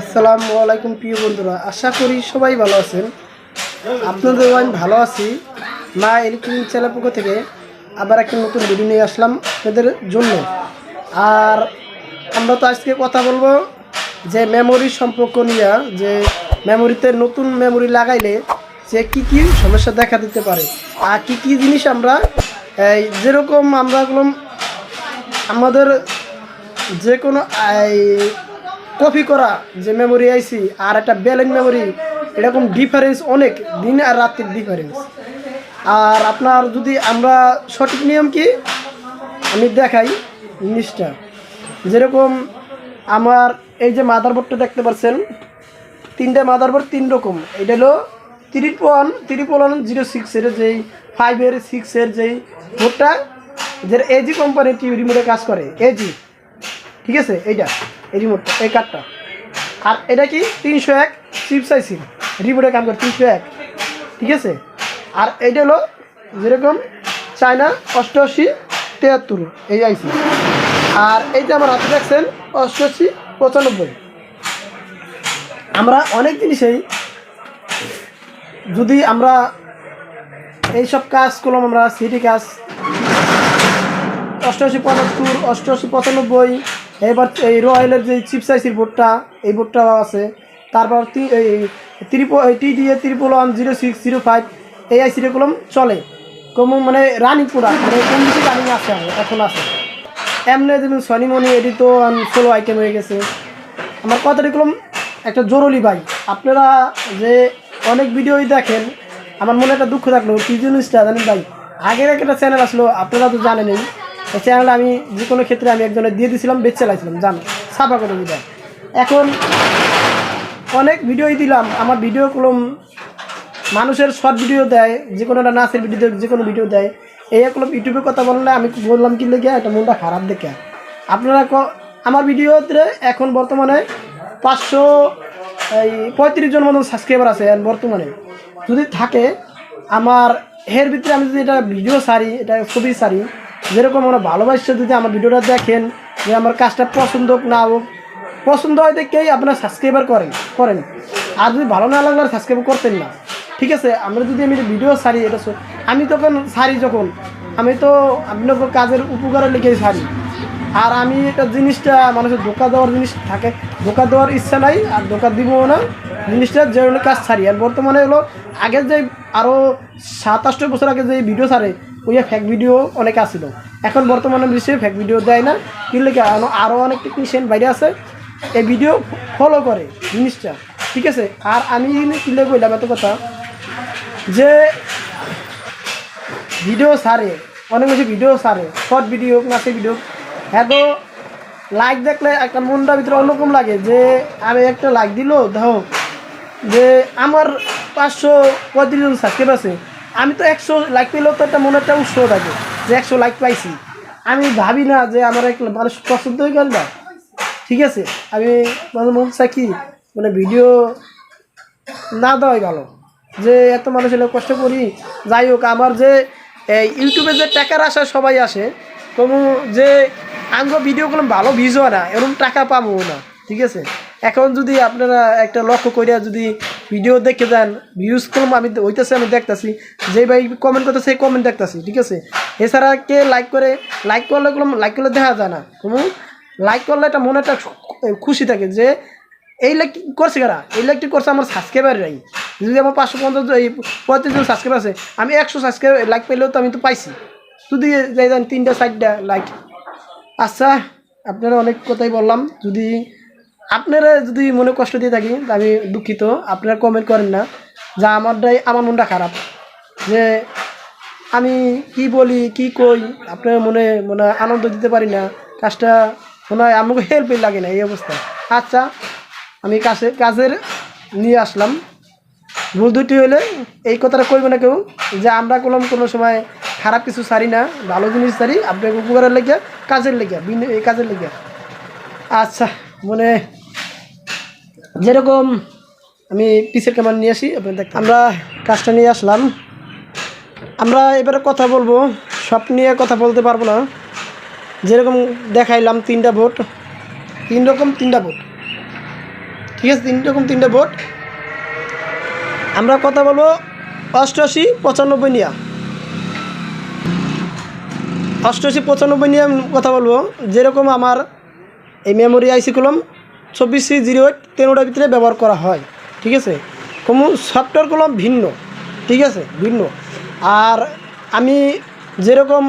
আসসালামু আলাইকুম প্রিয় বন্ধুরা, আশা করি সবাই ভালো আছেন। আপনাদের আমি ভালো আছি। মা ইলেকট্রনিক চ্যানেল পক্ষ থেকে আবার একটা নতুন ভিডিও নিয়ে আসলাম আপনাদের জন্য। আর আমরা তো আজকে কথা বলব যে মেমোরি সম্পর্ক নিয়ে, যে মেমোরিতে নতুন মেমোরি লাগাইলে যে কি কি সমস্যা দেখা দিতে পারে, আর কি কি জিনিস আমরা, এই যেরকম আমরা আমাদের যে কোনো কপি করা যে মেমোরি আইসি আর একটা ব্যালেন্স মেমোরি এরকম ডিফারেন্স অনেক, দিন আর রাত্রির ডিফারেন্স আর আপনার যদি আমরা সঠিক নিয়ম কি? আমি দেখাই জিনিসটা। যেরকম আমার এই যে মাদারবোর্ডটা দেখতে পাচ্ছেন, তিনটা মাদারবোর্ড তিন রকম। এটা হলো triple one triple one zero সিক্সের যেই ফাইভের সিক্সের যেই বোর্ডটা যে এজি কোম্পানির টিভি রিমোটে কাজ করে। এজি ঠিক আছে? এইটা। এই রিমোটটা এই কার্ডটা আর এটা কি? তিনশো এক চিপস আইসি রিমোটে কাম করে তিনশো এক। ঠিক আছে? আর এইটা হলো যেরকম চায়না অষ্টআশি তিয়াত্তর এই আইসি আর এইটা আমার হাতে দেখছেন, অষ্টআশি পঁচানব্বই। আমরা অনেক জিনিসেই যদি আমরা এইসব কাজ করলাম, আমরা সিটি কাজ, অষ্টআশি পঁচাত্তর, অষ্টআশি পঁচানব্বই এবার এই রয়্যালের যে চিপস আইসির বোর্ডটা এই বোর্ডটা আছে। তারপর এই ত্রিপো টি দিয়ে triple one zero six zero five, এই আইসিটা কলম চলে। কম মানে রানিং পুরা মানে কোন দিকে রানিং আছে, এখন আছে। এমনি যেমন সনিমনি এটি তো ষোলো আইটেম হয়ে গেছে। আমার কথাটি কলম একটা জরুরি ভাই। আপনারা যে অনেক ভিডিওই দেখেন, আমার মনে একটা দুঃখ থাকল। কি জিনিসটা জানেন ভাই? আগের একটা চ্যানেল আসলো, আপনারা তো জানেনই। এই চ্যানেল আমি যে কোনো ক্ষেত্রে আমি একজনের দিয়ে দিয়েছিলাম বেচ চালাইছিলাম, জান? সাফা করে দিলাম। এখন অনেক ভিডিওই দিলাম, আমার ভিডিও কলম মানুষের শর্ট ভিডিও দেয়, যে কোনো একটা নাচের ভিডিও দেয়, যে কোনো ভিডিও দেয়। এই একলম ইউটিউবে কথা বললে আমি বললাম কি লেগে একটা মনটা খারাপ দেখে। আপনারা আমার ভিডিওতে এখন বর্তমানে পাঁচশো, এই পঁয়ত্রিশ জন মতন সাবস্ক্রাইবার আছে বর্তমানে। যদি থাকে, আমার এর ভিতরে আমি যদি এটা ভিডিও সারি এটা ছবি সারি যেরকম আমরা ভালোবাসছে যদি আমার ভিডিওটা দেখেন যে আমার কাজটা পছন্দ হোক না হোক, পছন্দ হয় দেখেই আপনার সাবস্ক্রাইবার করেন করেন। আর যদি ভালো না লাগলে সাবস্ক্রাইব করতেন না। ঠিক আছে, আমরা যদি আমি ভিডিও সারি এটা আমি তখন সারি যখন, আমি তো আপনার কাজের উপকারের লিখেই সারি আর আমি এটা জিনিসটা মানুষের ধোকা দেওয়ার জিনিস থাকে, ধোকা দেওয়ার ইচ্ছা নাই, আর ধোকা দিবও না। জিনিসটা যে কাজ সারি আর বর্তমানে হলো আগের যে আরও সাত আটটা বছর আগে যে ভিডিও সারে ওই ফেক ভিডিও অনেক আসছিল এখন বর্তমানে বেশি ফেক ভিডিও দেয় না। কিন্তু আরও অনেক টেকনিশিয়ান বাইরে আছে। এই ভিডিও ফলো করে জিনিসটা ঠিক আছে? আর আমি কিলে কইলাম এত কথা? যে ভিডিও সারে অনেক বেশি ভিডিও সারে শর্ট ভিডিও নাচের ভিডিও হ্যাঁ লাইক দেখলে একটা মনটা ভিতরে অন্যরকম লাগে যে আমি একটা লাইক দিল দেখো যে আমার পাঁচশো পঁয়ত্রিশ জন সাবস্ক্রাইব আছে, আমি তো একশো লাইক পেলেও তো একটা মনে একটা উৎসাহ থাকে যে একশো লাইক পাইছি। আমি ভাবি না যে আমার এক মানুষ পছন্দ হয়ে গেল না। ঠিক আছে, আমি মানে মন চাই কি মানে ভিডিও না দেওয়াই ভালো। যে এত মানুষ এলে কষ্ট করি, যাই হোক, আমার যে ইউটিউবে যে টাকার আশা সবাই আসে, তবু যে আঙ্গ ভিডিওগুলো ভালো হয় না, এরকম টাকা পাবো না। ঠিক আছে? এখন যদি আপনারা একটা লক্ষ্য করিয়া যদি ভিডিও দেখে যান ভিউজ কম, আমি হইতেছে, আমি দেখতাছি। যে ভাই কমেন্ট করতেছে, সেই কমেন্ট দেখতাছি, ঠিক আছে? এছাড়া কে লাইক করে লাইক করলে লাইক করলে দেখা যায় না, কোনো। লাইক করলে একটা মনে একটা খুশি থাকে যে, এই লাইক করছে কারা? এই লাইকটি করছে আমার সাবস্ক্রাইবার নাই যদি আমার পাঁচশো পঞ্চাশ এই পঁয়ত্রিশ জন সাবস্ক্রাইবার আছে, আমি একশো সাবস্ক্রাইব লাইক পেলেও তো আমি তো পাইছি। যদি যাই যান তিনটা, চারটা লাইক আচ্ছা আপনারা অনেক কথাই বললাম। যদি আপনারা যদি মনে কষ্ট দিয়ে থাকি আমি দুঃখিত। আপনারা কমেন্ট করেন না। যা আমারটাই আমার মনটা খারাপ। যে আমি কি বলি, কি কই, আপনার মনে মনে আনন্দ দিতে পারি না। কাজটা মনে হয় আমাকে হেল্পই লাগে না, এই অবস্থা। আচ্ছা আমি কাছে, কাজের নিয়ে আসলাম। ভুল দুটি হলে এই কথাটা কইবে না কেউ। যে আমরা কোনো কোনো সময় খারাপ কিছু সারি না, ভালো জিনিস সারি, আপনাকে উপকারের লেগে কাজের লেগে বিন- এই কাজের লেগে আচ্ছা মানে যেরকম আমি পিসের ক্যামেরা নিয়ে আসি, আপনি দেখ আমরা কাজটা নিয়ে আসলাম। আমরা এবারে কথা বলব, সব নিয়ে কথা বলতে পারব না। যেরকম দেখাইলাম তিনটা ভোট, তিন রকম তিনটা ভোট। ঠিক আছে, তিন রকম তিনটে বোর্ড আমরা কথা বলব অষ্টআশি পঁচানব্বই নিয়ে। অষ্টআশি পঁচানব্বই নিয়ে কথা বলব। যেরকম আমার এই মেমোরি আইসি কলম চব্বিশ সি জিরো এইট তেরোটার ভিতরে ব্যবহার করা হয়, ঠিক আছে? কোনো সফটওয়্যার কলম ভিন্ন, ঠিক আছে? ভিন্ন। আর আমি যেরকম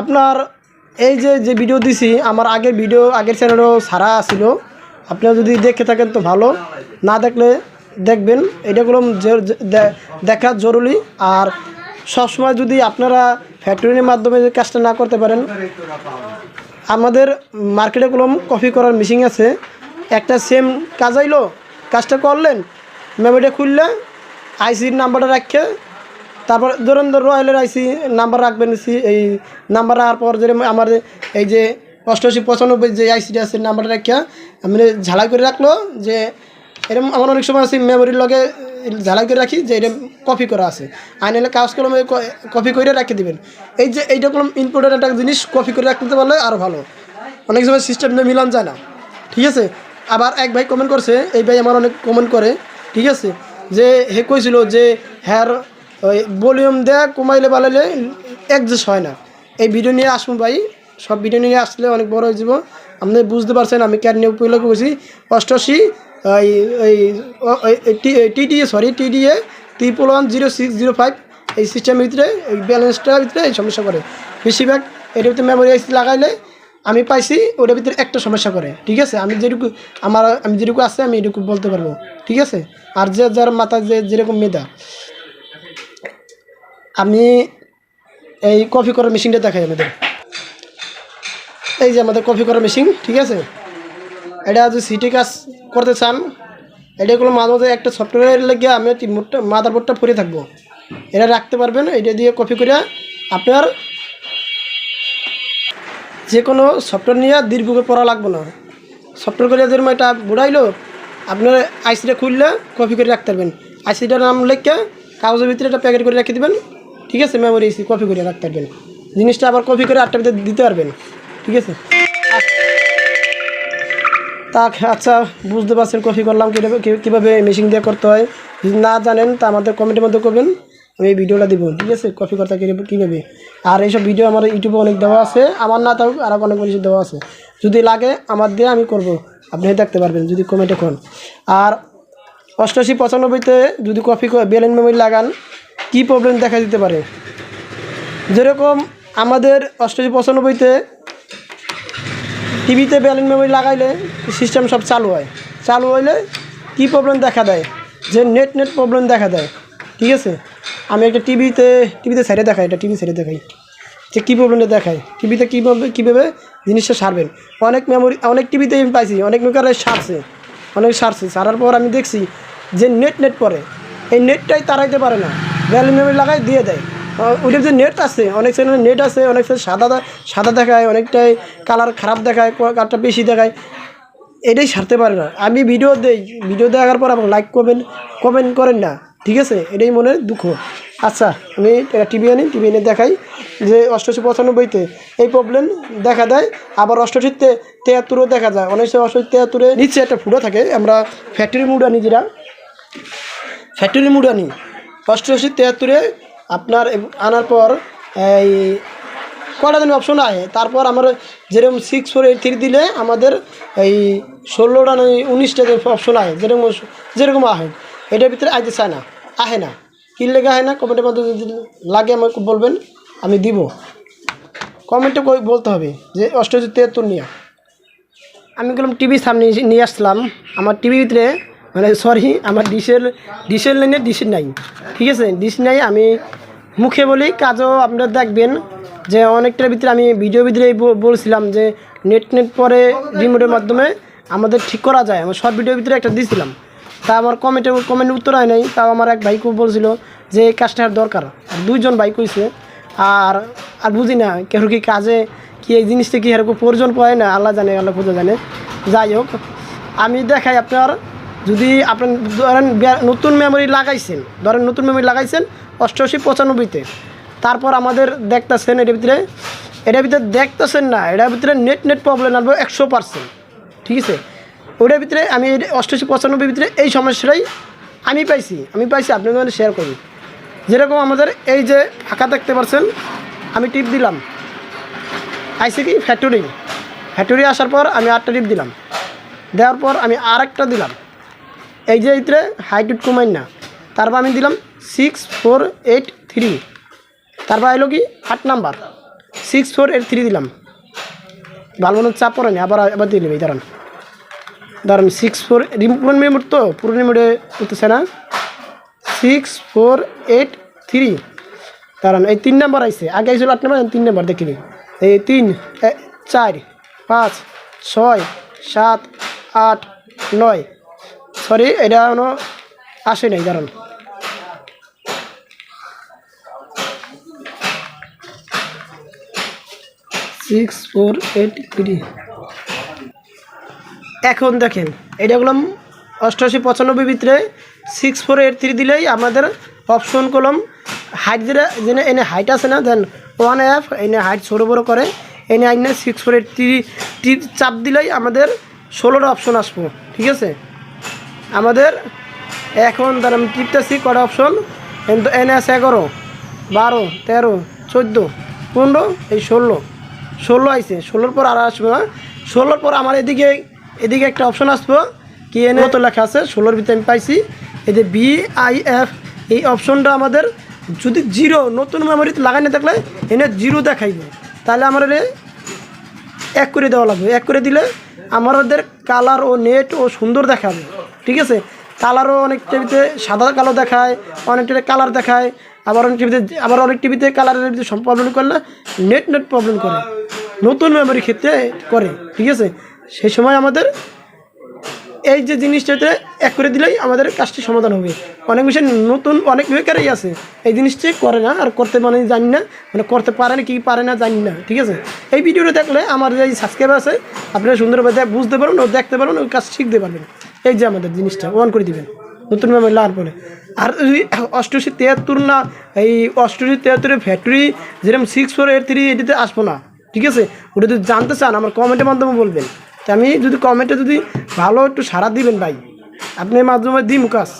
আপনার এই যে যে ভিডিও দিছি, আমার আগের ভিডিও আগের চ্যানেলও সারা ছিল। আপনারা যদি দেখে থাকেন তো ভালো। না দেখলে দেখবেন। এটাগুলো দেখা জরুরি। আর সবসময় যদি আপনারা ফ্যাক্টরির মাধ্যমে কাজটা না করতে পারেন আমাদের মার্কেটে কলম কপি করার মেশিন আছে। একটা সেম কাজ আইলো, কাজটা করলেন মেমোরিটা খুললে আইসির নাম্বারটা রাখে, তারপর ধরুন রয়্যালের আইসি নাম্বার রাখবেন এই নাম্বার রাখার পর যে আমার এই যে অষ্টআশি পঁচানব্বই যে আইসিটা আছে নাম্বারটা রাখা আমি ঝালাই করে রাখল যে এরকম আমার অনেক সময় আছে মেমোরির লগে ঝালাই করে রাখি যে এটা কপি করা আছে। আর নাহলে কাজ কলমে কপি করে রেখে দিবেন। এই যে এইটা কলম ইম্পর্টেন্ট একটা জিনিস কপি করে রাখতে পারলে আরও ভালো। অনেক সময় সিস্টেমটা মিলান যায় না। ঠিক আছে? আবার এক ভাই কমেন্ট করছে, এই ভাই আমার অনেক কমেন্ট করে। ঠিক আছে? যে হে কইছিল যে হ্যার ওই ভলিউম দেয়া কমাইলে বালাইলে অ্যাডজাস্ট হয় না। এই ভিডিও নিয়ে আসব ভাই। সব ভিডিও নিয়ে আসলে অনেক বড় হয়ে যাব। আপনি বুঝতে পারছেন আমি ক্যার নিয়ে উপলক্ষ করছি। অষ্টআশি TDA sorry TDA triple one zero six zero five এই সিস্টেমের ভিতরে, এই ব্যালেন্সটার ভিতরে এই সমস্যা করে। বেশিরভাগ এটার ভিতরে মেমোরি আইসি লাগাইলে আমি পাইছি, ওটার ভিতরে একটা সমস্যা করে, ঠিক আছে? আমি যেটুকু, আমার, আমি যেটুকু আছে, আমি এটুকু বলতে পারব, ঠিক আছে? আর যে, যার মাথা যে, যেরকম মেধা। আমি এই কফি করার মেশিনটা দেখাই আমাদের। এই যে আমাদের কফি করার মেশিন ঠিক আছে? এটা যদি সিটি কাজ করতে চান, এটা কোনো মাঝে মাঝে একটা সফটওয়্যার লেগে আমি মাদার বোর্ডটা পরে থাকব। এটা রাখতে পারবেন, এটা দিয়ে কপি করে আপনার যে কোনো সফটওয়্যার নিয়ে দীর্ঘকে পড়া লাগবে না। সফটওয়্যার করে যেরকম এটা বুড়াইলো, আপনার আইসিটা খুললে কপি করে রাখতে পারবেন। আইসিটার নাম লিখে, কাগজের ভিতরে একটা প্যাকেট করে রেখে দেবেন, ঠিক আছে? মেমোরি আইসি কপি করে রাখতে পারবেন। জিনিসটা আবার কপি করে আটটা ভিতরে দিতে পারবেন, ঠিক আছে? তা আচ্ছা বুঝতে পারছেন কপি করলাম, কীভাবে কীভাবে মেশিন দিয়ে করতে হয়। যদি না জানেন, তা আমাদের কমেন্টের মধ্যে করবেন, আমি এই ভিডিওটা দিব, ঠিক আছে? কপি করতে কীভাবে আর এইসব ভিডিও আমার ইউটিউবে অনেক দেওয়া আছে, আমার না থাকুক, আর অনেক কিছু দেওয়া আছে। যদি লাগে, আমার দিয়ে আমি করব, আপনি দেখতে পারবেন, যদি কমেন্টে কোন। আর অষ্টাশি পঁচানব্বইতে যদি কপি বেলেন মেমোরি লাগান, কী প্রবলেম দেখা দিতে পারে? যেরকম আমাদের অষ্টাশি পঁচানব্বইতে টিভিতে ব্যালেন্স মেমোরি লাগাইলে সিস্টেম সব চালু হয়। চালু হইলে কী প্রবলেম দেখা দেয়? যে নেট নেট প্রবলেম দেখা দেয়। ঠিক আছে? আমি একটা টিভিতে টিভিতে সাইডে দেখাই এটা টিভি সাইডে দেখাই। যে কী প্রবলেমটা দেখায়? টিভিতে কীভাবে কীভাবে জিনিসটা সারবেন? অনেক মেমোরি অনেক টিভিতে আমি পাইছি, অনেক মেকারে সারছে, অনেক সারছে। সারার পর আমি দেখছি যে নেট নেট পরে এই নেটটাই তারাইতে পারে না। ব্যালেন্স মেমোরি লাগাই দিয়ে দেয়। ওইটার যে নেট আছে, অনেক চ্যানেলে নেট আছে, অনেক সাদা সাদা দেখায়, অনেকটাই কালার খারাপ দেখায় কালারটা বেশি দেখায়। এটাই সারতে পারে না। আমি ভিডিও দেই ভিডিও দেখার পর আমাকে লাইক করবেন কমেন্ট করেন না, ঠিক আছে? এটাই মনের দুঃখ। আচ্ছা আমি টিভি আনি টিভি এনে দেখাই যে অষ্টআশি পঁচানব্বইতে এই প্রবলেম দেখা দেয়। আবার অষ্টআশিতে তেয়াত্তরও দেখা যায়। অনেক সময় অষ্টআশি তেয়াত্তরে নিচে একটা ফুটো থাকে। আমরা ফ্যাক্টরি মুড আনি যেটা। ফ্যাক্টরি মুড আনি। অষ্টআশি তেয়াত্তরে আপনার আনার পর, এই কটা দিন অপশন আয় তারপর আমার যেরকম সিক্স ফোর এইট থ্রি দিলে আমাদের এই ষোলোটা নয় উনিশটা অপশন আয় যেরকম যেরকম আহে। এটার ভিতরে আইতে চায় না, আহে না। কী লেগে আহে না? কমেন্টের মাধ্যমে যদি লাগে আমাকে বলবেন, আমি দিব। কমেন্টে বলতে হবে যে অষ্টআশি তেহাত্তর নিয়ে। আমি গেলাম টিভির সামনে নিয়ে আসলাম। আমার টিভির ভিতরে মানে সরি আমার ডিশের ডিশের লাইনে ডিশ নাই, ঠিক আছে? ডিশ নাই, আমি মুখে বলি, কাজও আপনারা দেখবেন যে অনেকটার ভিতরে আমি ভিডিও ভিতরেই বলছিলাম যে নেট নেট পরে রিমোটের মাধ্যমে আমাদের ঠিক করা যায়। আমার শর্ট ভিডিওর ভিতরে একটা দিয়েছিলাম তা আমার কমেন্টে কমেন্ট উত্তর হয় নাই। তাও আমার এক ভাইকে বলছিল যে এই কাজটা দরকার। দুইজন ভাই কইছে, আর আর বুঝি না কেউ কি কাজে কি এই জিনিসটা কি এরকম প্রয়োজন পড়ে না? আল্লাহ জানে, আল্লাহ খুঁজে জানে। যাই হোক, আমি দেখাই আপনার যদি আপনার ধরেন নতুন মেমোরি লাগাইছেন, ধরেন নতুন মেমোরি লাগাইছেন, অষ্টআশি পঁচানব্বইতে। তারপর আমাদের দেখতেছেন এটার ভিতরে এটার ভিতরে দেখতেছেন না, এটার ভিতরে নেট নেট প্রবলেম আসবে একশো পার্সেন্ট ঠিক আছে? ওটার ভিতরে আমি অষ্টআশি পঁচানব্বই ভিতরে এই সমস্যাটাই আমি পাইছি আমি পাইছি আপনাদের মধ্যে শেয়ার করি যেরকম আমাদের এই যে ফাঁকা দেখতে পাচ্ছেন আমি টিপ দিলাম। আইসি কি? ফ্যাক্টরি ফ্যাক্টরি আসার পর আমি আটটা টিপ দিলাম। দেওয়ার পর আমি আর দিলাম। এই যে এইতে হাইটুট কমাই না। তারপর আমি দিলাম সিক্স ফোর এইট থ্রি তারপর এলো কি আট number. Six four eight three দিলাম। ভালো মতো চাপ পড়ে নি, আবার আবার দিয়ে নেবে দাঁড়ান। দাঁড়ান সিক্স ফোর পুরনো মিনিট তো, পুরনো মিনিটে উঠতেছে না। সিক্স ফোর এইট থ্রি দাঁড়ান, এই তিন নাম্বার আইছে। আগে আইছিল আট নাম্বার তিন নাম্বার দেখিনি এই তিন চার, পাঁচ, ছয়, সাত, আট, নয়। সরি, এটা কোনো আসে নাই, কারণ। সিক্স ফোর এইট থ্রি এখন দেখেন, এটা বললাম অষ্টআশি পঁচানব্বই ভিতরে সিক্স ফোর এইট থ্রি দিলেই আমাদের অপশন কলম হাইট দিলে যেনে এনে হাইট আছে না দেন ওয়ান অ্যাপ এনে হাইট ছোটো বড়ো করে, এনে আইনে সিক্স ফোর এইট থ্রি চাপ দিলেই আমাদের ষোলোটা অপশন আসব, ঠিক আছে? আমাদের এখন তার আমি টিপতেছি, কটা অপশন কিন্তু এনে আছে এগারো, বারো, তেরো, চোদ্দ, পনেরো, এই ষোলো। ষোলো আইছে, ষোলোর পর আর আসবে না। ষোলোর পর আমার এদিকে এদিকে একটা অপশন আসব, কি এনে তো লেখা আছে? ষোলোর ভিতরে আমি পাইছি। এই যে বি আই এফ এই অপশনটা আমাদের যদি জিরো, নতুন মেমোরিতে লাগাই না থাকলে, এনে জিরো দেখাইবে। তাহলে আমার এক করে দেওয়া লাগবে। এক করে দিলে আমাদের কালার ও নেট ও সুন্দর দেখাবে ঠিক আছে? কালারও অনেক টিভিতে সাদা কালো দেখায়, অনেক টিভিতে কালার দেখায়, আবার অনেক টিভিতে, আবার অনেক টিভিতে কালারের প্রবলেম করে না নেট নেট প্রবলেম করে। নতুন মেমোরি ক্ষেত্রে করে। ঠিক আছে? সেই সময় আমাদের এই যে জিনিসটাতে এক করে দিলেই আমাদের কাজটি সমাধান হবে। অনেক বিষয় নতুন, অনেক বেকারই আছে। এই জিনিসটি করে না, আর করতে মানে জানি না মানে করতে পারে না কি পারে না জানি না, ঠিক আছে? এই ভিডিওটা দেখলে আমার যে সাবস্ক্রাইবার আছে, আপনারা সুন্দরভাবে বুঝতে পারবেন, ও দেখতে পারবেন ওই কাজ শিখতে পারবেন। এই যে আমাদের জিনিসটা অন করে দিবেন। নতুন মেমোরি লাগার পরে। আর যদি অষ্টআশি না, এই অষ্টআশি তিয়াত্তরের ফ্যাক্টরি যেরকম সিক্স ফোর এইট থ্রি এটিতে আসব না, ঠিক আছে? ওটা যদি জানতে চান, আমার কমেন্টের মাধ্যমে বলবেন। তা আমি যদি কমেন্টে যদি ভালো একটু সাড়া দিবেন ভাই, আপনি মাধ্যমে দিই মুকাস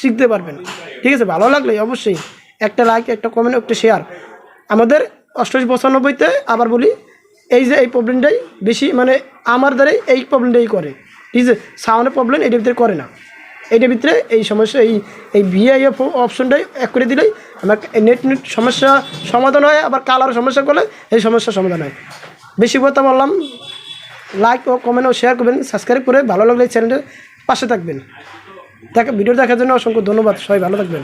শিখতে পারবেন। ঠিক আছে, ভালো লাগলে অবশ্যই একটা লাইক একটা কমেন্ট একটা শেয়ার আমাদের অষ্টআশি পঁচানব্বইতে আবার বলি, এই যে এই প্রবলেমটাই বেশি মানে আমার দ্বারাই এই প্রবলেমটাই করে। ঠিক আছে সাউন্ডের প্রবলেম এটার ভিতরে করে না। এটার ভিতরে এই সমস্যা, এই এই ভিআইএফ অপশনটাই এক করে দিলেই আমার নেট নেট সমস্যা সমাধান হয়, আবার কালার সমস্যা করলে এই সমস্যার সমাধান হয়। বেশি কথা বললাম। লাইক ও কমেন্ট ও শেয়ার করবেন সাবস্ক্রাইব করে ভালো লাগলে চ্যানেলের পাশে থাকবেন। দেখা ভিডিও দেখার জন্য অসংখ্য ধন্যবাদ, সবাই ভালো থাকবেন।